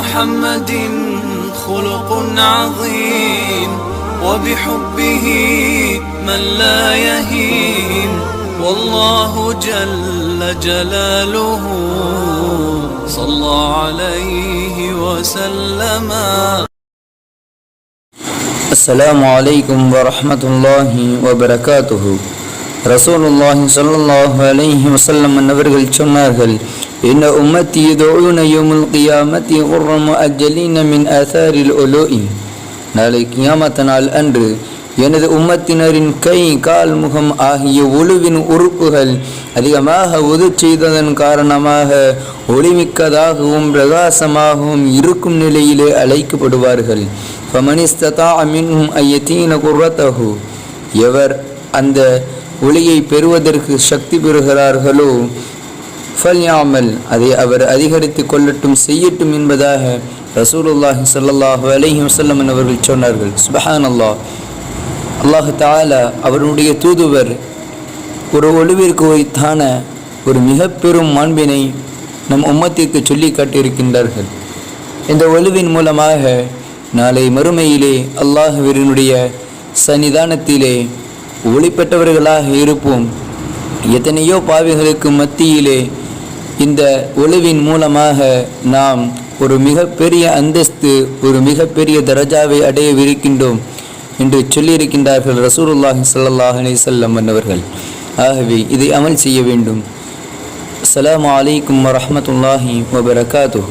محمد خلق عظيم وبحبه من لا يهين والله جل جلاله صلى عليه وسلم السلام عليكم ورحمة الله وبركاته ரசூலுல்லாஹி ஸல்லல்லாஹு அலைஹி வஸல்லம் அவர்கள் சொன்னார்கள் إن أمتي يدعون يوم القيامة غر مؤجلين من آثار உலூஇ நாளை கியாமத்த நாள் அன்று எனது உம்மத்தினரின் கை கால் முகம் ஆகிய ஒழுவின் உறுப்புகள் அதிகமாக உது செய்ததன் காரணமாக ஒளிமிக்கதாகவும் பிரகாசமாகவும் இருக்கும் நிலையிலே அழைக்கப்படுவார்கள். ஃபமனிஸ்ததா அமின்ஹும் ஐயத்தீன குர்ரத்தஹு. எவர் அந்த ஒளியை பெறுவதற்கு சக்தி பெறுகிறார்களோ ஃபல்யாமல் அதை அவர் அதிகரித்து கொள்ளட்டும் செய்யட்டும் என்பதாக ரசூலுல்லாஹி சல்லாஹு அலஹி வஸல்லம் அவர்கள் சொன்னார்கள். சுபஹான் அல்லாஹ் அல்லாஹு தாலா அவருடைய தூதுவர் ஒரு ஒளிவிற்கு வைத்தான ஒரு மிக பெரும் மாண்பினை நம் உம்மத்திற்கு சொல்லி காட்டியிருக்கின்றார்கள். இந்த ஒளிவின் மூலமாக நாளை மறுமையிலே அல்லாஹுவினுடைய சன்னிதானத்திலே ஒளிப்பெற்றவர்களாக இருப்போம். எத்தனையோ பாவிகளுக்கு மத்தியிலே இந்த ஒளிவின் மூலமாக நாம் ஒரு மிகப்பெரிய அந்தஸ்து ஒரு மிகப்பெரிய தரஜாவை அடையவிருக்கின்றோம் என்று சொல்லியிருக்கின்றார்கள் ரசூருல்லாஹி சல்லாஹ் அலைஹி வஸல்லம் அவர்கள் ஆகவே இதை அமல் செய்ய வேண்டும். அஸ்ஸலாமு வலைக்கம் வரமத்துல்லாஹி வபரகாத்துஹு.